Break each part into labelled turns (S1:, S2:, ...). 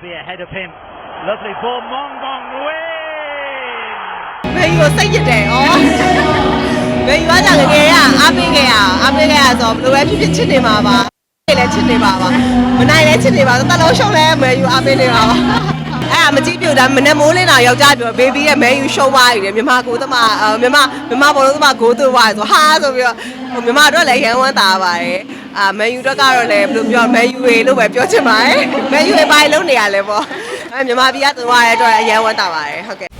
S1: be ahead of him. Lovely ball, Mong Mong win!
S2: မေယူကိုစိတ်ရတယ်ဩမေယူကကြောင့်ငယ်ငယ်ကအားပေးခဲ့ရအားပေးခဲ့ရဆိုတော့ဘယ်လိုပဲဖြစ်ဖြစ်ချစ်နေမှာပါလည်းချစ်နေပါပါမနိုင်လည်းချစ်နေပါတလုံးရှုံးလဲမေယူအားပေးနေပါပါအဲ့အမကြည့်ပြူတာမနဲ့မိုးလင်းတာယောက်ျားပြောဘေဘီရဲ့မဲယူရှုံးသွားပြီလေမြန်မာကိုသမမြန်မာမြန်မာဘောလုံးသမကိုသူ့သွားဆိုဟာဆိုပြီးတော့မြန်မာတော့လည်းရန်ဝမ်းတာပါတယ် အာမဲယူတော့ကတော့လည်းဘယ်လိုပြောမဲယူရေလို့ပဲပြောချင်ပါတယ်မဲယူရေပိုင်းလုံးနေရလဲပေါ့အဲမြန်မာပြည်ကသွားရတဲ့အတွက်အရန်ဝမ်းတာပါတယ်ဟုတ်ကဲ့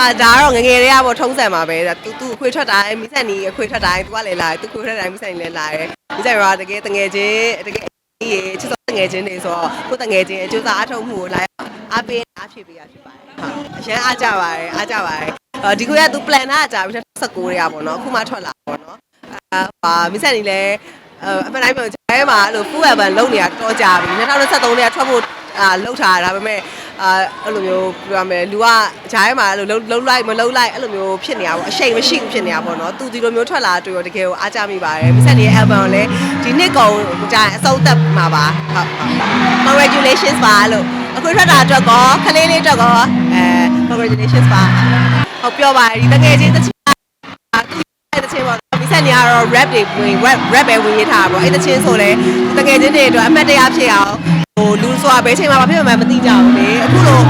S2: အာဒါကတော့ငငယ်လေးကပေါ့ထုံးစံပါပဲသူသူအခွေထွက်တိုင်းမိဆက်နီးအခွေထွက်တိုင်းသူကလည်းလာတယ်သူခွေထွက်တိုင်းမိဆက်နီးလည်းလာတယ်မိဆက်ရောတကယ်တငယ်ချင်းတကယ်အေးချစ်တော်တငယ်ချင်းတွေဆိုတော့ကိုတငယ်ချင်းအကျိုးစားအထောက်မှုကိုလာအားပေးအားဖြည့်ပေးရဖြစ်ပါတယ်ဟုတ်အရင်အားကြပါတယ်အားကြပါတယ်ဒီကိုကသူ plan ထားကြပြီး2019တွေကပေါ့နော်အခုမှထွက်လာပေါ့နော်အာဟာမိဆက်နီးလည်းအမှန်တိုင်းပြောချင်မှာအဲ့လို full urban လုံနေတာတော့ကြာပြီ2023တွေကထွက်ဖို့အာလှုပ်ထားတာဒါပေမဲ့ အာအဲ့လိုမျိုးပြောရမယ်လူကဂျားထဲမှာအဲ့လိုလှုပ်လှုပ်လိုက်မလှုပ်လိုက်အဲ့လိုမျိုးဖြစ်နေတာပေါ့အရှိန်မရှိဘူးဖြစ်နေတာပေါ့နော်သူဒီလိုမျိုးထွက်လာတွေ့တော့တကယ်ကိုအားကြမိပါတယ်မိဆက်နေရဲ့ album ကိုလည်းဒီနှစ်ကုန်ကြာအဆုံးသက်မှာပါဟုတ်ဟုတ် congratulations ပါလို့အခုထွက်တာအတွက်ကောခလေးလေးအတွက်ကောအဲ congratulations ပါဟုတ်ပြောပါဒီတကယ်ချင်း တော့ rap တွေဝင် rap rap ပဲဝင်ရထားတာပေါ့အဲ့တချင်းဆိုလဲတကယ်ချင်းတွေအတွက်အမှတ်တရဖြစ်အောင်ဟိုလူဆိုတာဘယ်ချိန်မှာမဖြစ်မှမသိကြဘူးလေအခုလို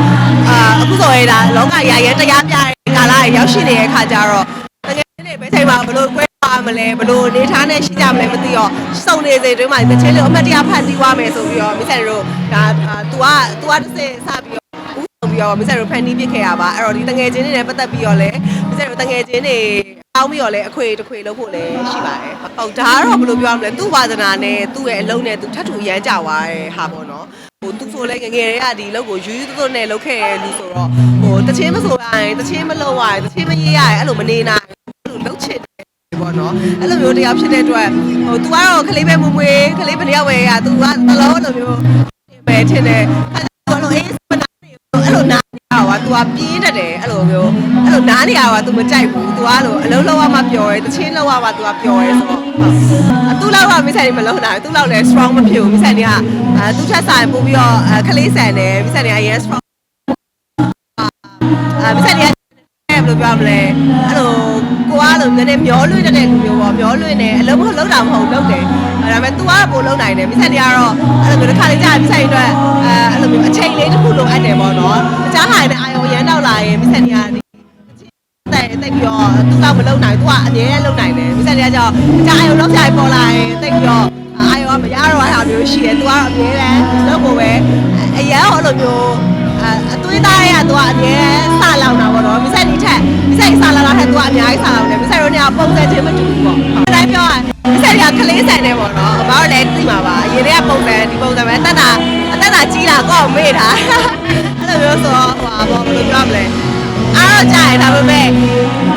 S2: အာအခုဆိုရင်ဒါလောကရာရဲတရားပြတဲ့ကာလတွေရောက်ရှိနေတဲ့ခါကျတော့တကယ်ချင်းတွေဘယ်ချိန်မှာဘလို့ကွဲသွားမလဲဘလို့နေထားနဲ့ရှိကြမလဲမသိတော့စုံနေစေတွင်းမှာတချင်းလေးအမှတ်တရဖတ်ပြီးသွားမယ်ဆိုပြီးတော့မိဆက်တို့ဒါ तू က तू ကတစ်စစပြီးတော့ဦးပြီးတော့မဆက်တို့ဖန်တီးပြစ်ခဲ့ရပါအဲ့တော့ဒီတငယ်ချင်းတွေနဲ့ပတ်သက်ပြီးတော့လည်းမဆက်တို့တငယ်ချင်းတွေ အောင်းပြီးတော့လည်းအခွေတစ်ခွေလုပ်ဖို့လည်းရှိပါတယ်ဟုတ်ဒါကတော့ဘယ်လိုပြောရမလဲသူ့ဝါသနာနဲ့သူ့ရဲ့အလုံးနဲ့သူထပ်ထူရမ်းကြသွားတဲ့ဟာပေါ့နော်ဟိုသူဆိုလဲငငယ်တွေကဒီလောက်ကိုယူယူသွတ်နဲ့လုပ်ခဲ့ရလူဆိုတော့ဟိုတချင်းမဆိုရရင်တချင်းမလုပ်ရရင်တချင်းမရေးရရင်အဲ့လိုမနေနိုင်ဘူးအဲ့လိုလုပ်ချင်တယ်ပေါ့နော်အဲ့လိုမျိုးတရားဖြစ်တဲ့အတွက်ဟို तू ကတော့ခလေးပဲမွေးမွေးခလေးဘယ်တယောက်ပဲရ तू ကတလုံးလိုမျိုးပဲထင်တယ် နားနေရပါ तू ကပြင်းတတ်တယ်အဲ့လိုမျိုးအဲ့လိုနားနေရပါ तू မကြိုက်ဘူး तू ကလိုအလုံးလောက်ရမှပျော်ရဲတချင်းလောက်ရမှ तू ကပျော်ရဲဆိုတော့အတူလောက်ကမိဆိုင်မလုံးနိုင်သူ့လောက်လည်း strong မဖြစ်ဘူးမိဆိုင်တွေကအဲသူ့ချက်ဆိုင်ပို့ပြီးတော့ခလေးဆန်တယ်မိဆိုင်တွေက yes strong အဲမိဆိုင်တွေကဘယ်လိုပြောမလဲအဲ့လို ကိုကလိုနည်းနည်းမျောလွင့်တဲ့လူမျိုးပေါ့မျောလွင့်နေအလုံးမလုံးတာမဟုတ်လုံးတယ်ဒါပေမဲ့ तू ကပိုလုံးနိုင်တယ်မိဆိုင်တွေကတော့အဲ့လိုမျိုးတစ်ခါလေးကြာမိဆိုင်တွေအတွက်အဲအဲ့လိုမျိုးအချိန်လေးတစ်ခုလိုအပ်တယ်ပေါ့နော်တခြားဟာတွေအာရုံရမ်းတော့လာရင်မိဆိုင်တွေကတဲ့တိတ်ပြီးတော့သူကမလုံနိုင်သူကအမြဲလုံနိုင်တယ်မိဆက်တွေကကြောင့်အကြအာယုံလောက်ပြိုင်ပေါ်လာရင်တိတ်ပြီးတော့အာယုံကမရတော့တာမျိုးရှိတယ်သူကတော့အမြဲတမ်းလုပ်ဖို့ပဲအရန်ဟောလိုမျိုး အအသွေးသားရဲ့ကသူကအမြဲစလောင်တာပေါ့နော်မိဆက်ဒီထက်မိဆက်ကြီးစလာတာထက်သူကအများကြီးစလောင်တယ်မိဆက်တို့နေကပုံစံချင်းမတူဘူးပေါ့အတိုင်းပြောရမိဆက်ကကလေးဆန်နေပေါ့နော်ဘာလို့လဲသိမှာပါအရင်ကပုံစံဒီပုံစံပဲတက်တာအတက်တာကြီးလာကောက်မေ့တာအဲ့လိုမျိုးဆိုတော့ဟိုပါပေါ့ဘယ်လိုပြောမလဲ အားတော့ကြာရဒါပေမဲ့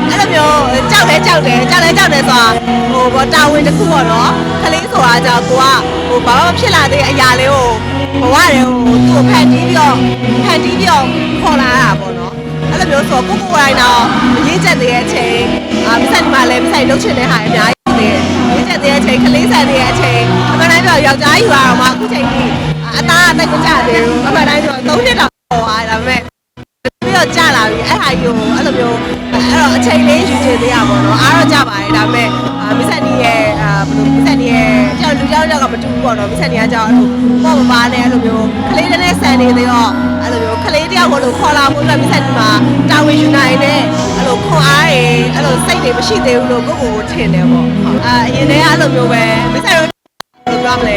S2: အဲ့လိုမျိုးကြောက်လဲကြောက်တယ်ကြောက်လဲကြောက်တယ်ဆိုတာဟိုဘောတာဝန်တစ်ခုပေါ့နော်ကလေးဆိုတာကြောင့်ကိုကဟိုဘာမှဖြစ်လာတဲ့အရာလေးကိုဘဝတွေဟိုသူ့ကိုဖန်တီးပြီးတော့ဖန်တီးပြီးတော့ခေါ်လာတာပေါ့နော်အဲ့လိုမျိုးဆိုတော့ကိုကိုကိုယ်တိုင်တော့ရင်းချက်သေးတဲ့အချိန်အာမဆိုင်ဒီမှာလည်းမဆိုင်လှုပ်ချင်တဲ့ဟာအများကြီးသေးတယ်ရင်းချက်သေးတဲ့အချိန်ကလေးဆန်သေးတဲ့အချိန်အမှန်တိုင်းတော့ယောက်ျားယူရအောင်မှအခုချိန်ကြီးအသားအသက်မကျသေးဘူးအမှန်တိုင်းတော့၃နှစ်တော့ဟောသွားဒါပေမဲ့ပြီး တော့ကြာလာပြီအဲ့ဟာကြီးကိုအဲ့လိုမျိုးအဲ့တော့အချိန်လေးယူချင်သေးရပါတော့အားတော့ကြာပါတယ်ဒါပေမဲ့မစ္စနီရဲ့အာဘယ်လိုမစ္စနီရဲ့ကြောက်လူကြောက်ကြောက်ကမတူဘူးပေါ့နော်မစ္စနီကကြောက်အဲ့လိုပေါ့မပါနဲ့အဲ့လိုမျိုးကလေးနဲ့ဆန်နေသေးတော့အဲ့လိုမျိုးကလေးတယောက်ကိုလို့ခေါ်လာဖို့အတွက်မစ္စနီမှာတာဝန်ယူနိုင်တဲ့အဲ့လိုခွန်အားတွေအဲ့လိုစိတ်တွေမရှိသေးဘူးလို့ကိုယ့်ကိုယ်ကိုထင်တယ်ပေါ့အာအရင်တည်းကအဲ့လိုမျိုးပဲမစ္စနီတို့ဘယ်လိုပြောမလဲ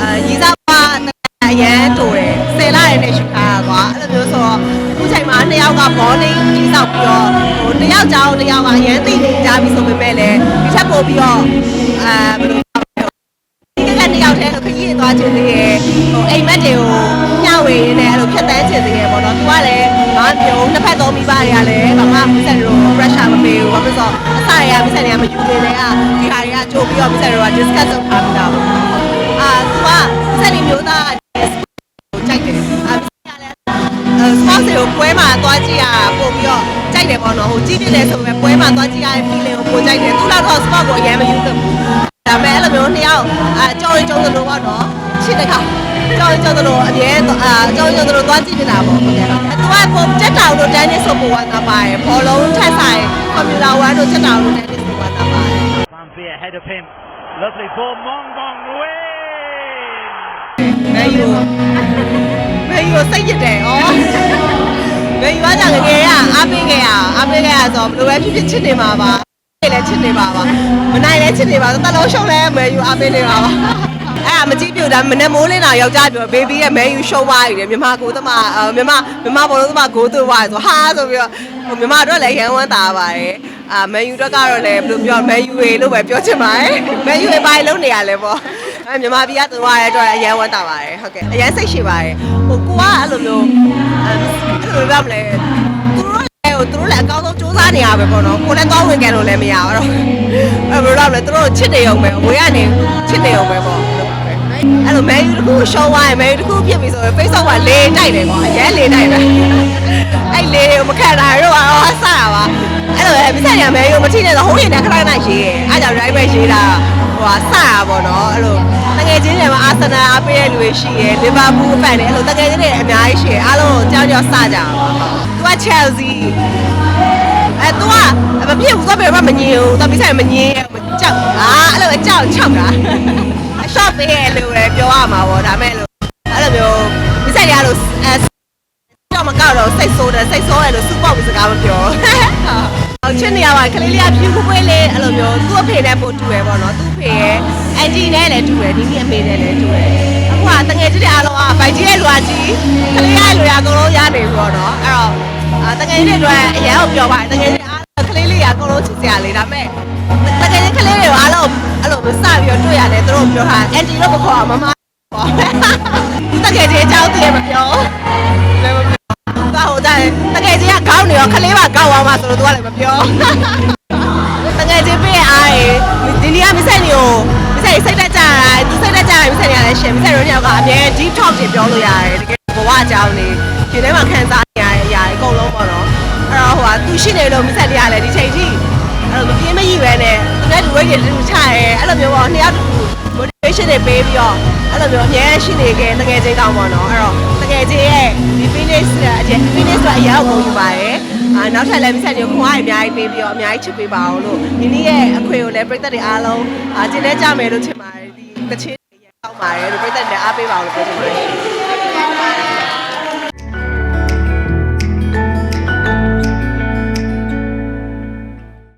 S2: အာရီစား တွေကိုမျှဝေရင်းနဲ့အဲ့လိုဖြတ်တန်းခြင်းသေးရဲ့ပေါ့နော်သူကလည်းမျိုးနှစ်ဖက်သုံးမိဘတွေကလည်းဘာမှမိဆက်တို့ pressure မပေးဘူးဘာဖြစ်လို့အစတွေကမိဆက်တွေကမယူနေတယ်ကဒီဟာတွေကကြိုပြီးတော့မိဆက်တို့က discuss လုပ်ထားပြီးသားပေါ့အာသူကမိဆက်တွေမျိုးသားကြိုက်တယ်အာမိဆက်ကလည်း sports ကိုပွဲမှာသွားကြည့်ရတာပို့ပြီးတော့ကြိုက်တယ်ပေါ့နော်ဟိုကြည့်ပြတယ်ဆိုပေမဲ့ပွဲမှာသွားကြည့်ရတဲ့ feeling ကိုပိုကြိုက်တယ်သူတော့ sport ကိုအရင်မယူသဘူးဒါပေမဲ့အဲ့လိုမျိုးနှစ်ယောက်အာကြော်ရင်ကြော်သလိုပေါ့နော် ရှင်းတဲ့ခါကြော်ရင်ကြော်သလိုအမြဲအာကြော်ရင်ကြော်သလိုသွားကြည့်နေတာပေါ့ဟုတ်ကဲ့သူကပုံတက်တောင်တို့တန်းနေဆိုပိုဝါတာပါတယ်ဘောလုံးထက်ဆိုင်ကွန်ပျူတာဝါတို့တက်တောင်တို့တန်းနေဆိုပိုဝါတာပါတယ်
S1: Van Veer ahead of him. Lovely ball. Mong Bong win.
S2: မဲယူမဲယူစိတ်ရတဲ့ဩမဲယူကကြောင့်ငယ်ငယ်ကအားပေးခဲ့ရအားပေးခဲ့ရဆိုတော့ဘယ်လိုပဲဖြစ်ဖြစ်ချစ်နေမှာပါလည်းချစ်နေပါပါမနိုင်လည်းချစ်နေပါတလုံးရှုံးလဲမဲယူအားပေးနေပါပါအဲ့အ မကြည့်ပြတာမနဲ့မိုးလင်းတာယောက်ျားပြောဘေဘီရဲ့မဲယူရှုံးသွားပြီလေမြန်မာကိုသမမြန်မာမြန်မာဘောလုံးသမဂိုးသွသွားဆိုဟာဆိုပြီးတော့မြန်မာတော့လည်းရန်ဝမ်းတာပါတယ်အာမဲယူတော့ကတော့လည်းဘယ်လိုပြောမဲယူရေလို့ပဲပြောချင်ပါတယ်မဲယူရေပိုင်းလုံးနေရလဲပေါ့အဲမြန်မာပြည်ကသွားရတဲ့အတွက်အရန်ဝမ်းတာပါတယ်ဟုတ်ကဲ့အရန်စိတ်ရှိပါတယ်ဟိုကိုကအဲ့လိုမျိုးအဲ့လိုပြောမလဲသူတို့လည်းဟိုသူတို့လည်းအကောင်းဆုံးစူးစမ်းနေရပဲပေါ့နော်ကိုလည်းသွားဝင်ကြလို့လည်းမရဘူးအဲ့တော့အဲ့လိုတော့လေသူတို့ချစ်နေအောင်ပဲဝေးကနေချစ်နေအောင်ပဲပေါ့ အဲ့လိုမဲယူတစ်ခုရှုံးသွားရင်မဲယူတစ်ခုဖြစ်ပြီဆိုရင် Facebook ကလေတိုက်တယ်ကွာအရင်လေတိုက်တယ်အဲ့လေကိုမခံနိုင်တော့အော်ဆတာပါအဲ့လိုပဲမဆက်ရမဲယူမထိနဲ့ဆိုဟိုးရင်လည်းခဏခဏရေးတယ်အဲ့ကြောင့် drive ပဲရေးတာဟိုဟာဆတာပေါ့နော်အဲ့လိုတကယ်ချင်းတွေမှာအာဆနယ်အားပေးတဲ့လူတွေရှိရယ်လီဗာပူးဖန်တွေအဲ့လိုတကယ်ချင်းတွေအများကြီးရှိရယ်အားလုံးကိုကြောက်ကြောက်စကြပါသူက Chelsea အဲ तू ကမဖြစ်ဘူးဆိုပေမဲ့မငြင်းဘူး तू ပြဆိုင်မငြင်းမကြောက်အာအဲ့လိုအကြောက်ချောက်တာအ shop ပေးရလို့လည်းပြောရမှာပေါ့ဒါမဲ့လို့အဲ့လိုမျိုးပြဆိုင်ရလို့အဲတော့မကောက်တော့စိတ်ဆိုးတယ်စိတ်ဆိုးတယ်လို့စုပေါက်ပြီးစကားမပြောဟုတ်ချစ်နေရပါကလေးလေးကဖြူခွေးလေးအဲ့လိုမျိုးသူ့အဖေနဲ့ပို့တူရယ်ပေါ့နော်သူ့ဖေရဲ့အန်ဂျီနဲ့လည်းတူရယ်နီးနီးအမေနဲ့လည်းတူရယ်အခုကတငယ်ချင်းတွေအားလုံးကဗိုက်ကြီးရဲ့လူအကြီးကလေးရဲ့လူရအကုန်လုံးရနေပြီပေါ့နော်အဲ့တော့အာတကယ်ကြီးတွေအတွက်အရန်ကိုပြောပါတယ်တကယ်ကြီးအားလုံးကလေးလေးကအကုန်လုံးချစ်စရာလေးဒါပေမဲ့တကယ်ကြီးကလေးတွေကိုအားလုံး အဲ့လိုစပြီးတော့တွေ့ရတယ်သူတို့ပြောတာအန်တီလို့မခေါ်အောင်မမပေါ့တကယ်ကြီးအကြောင်းတည်းမပြောလည်းမပြောတော့ဒါတကယ်ကြီးကခေါင်းနေရောကလေးပါကောက်အောင်ပါဆိုတော့သူကလည်းမပြောတကယ်ကြီးပြည့်အားရေဒီနေ့ကမဆက်နေကိုမဆက်စိတ်တက်ကြတာသူစိတ်တက်ကြတာမဆက်နေရတယ်ရှင်မဆက်ရောညောက်ကအမြဲ deep talk တွေပြောလို့ရတယ်တကယ်ဘဝအကြောင်းတွေဒီထဲမှာခံစားနေရတဲ့အရာတွေအကုန်လုံးပေါ့နော်အဲ့တော့ဟိုကသူရှိနေလို့မဆက်တရားလဲဒီချိန်ထိအဲ့လိုမပြင်းမရပဲနဲ့ သူနဲ့လူဝိတ်တွေလူချရဲအဲ့လိုမျိုးပေါ့နှစ်ယောက်တူ motivation တွေပေးပြီးတော့အဲ့လိုမျိုးအများကြီးရှိနေခဲ့တကယ်ချင်းကောင်းပေါ့နော်အဲ့တော့တကယ်ချင်းရဲ့ဒီ finish အကျ finish ဆိုအရာကိုယူပါတယ်အာနောက်ထပ်လည်းမဆက်နေခွန်အားအများကြီးပေးပြီးတော့အများကြီးချစ်ပေးပါအောင်လို့ဒီနေ့ရဲ့အခွေကိုလည်းပြည်သက်တွေအားလုံးအာကျင်းနေကြမယ်လို့ထင်ပါတယ်ဒီတချင်းတွေရကောင်းပါတယ်လို့ပြည်သက်တွေအားပေးပါအောင်လို့ပြောချင်ပါတယ်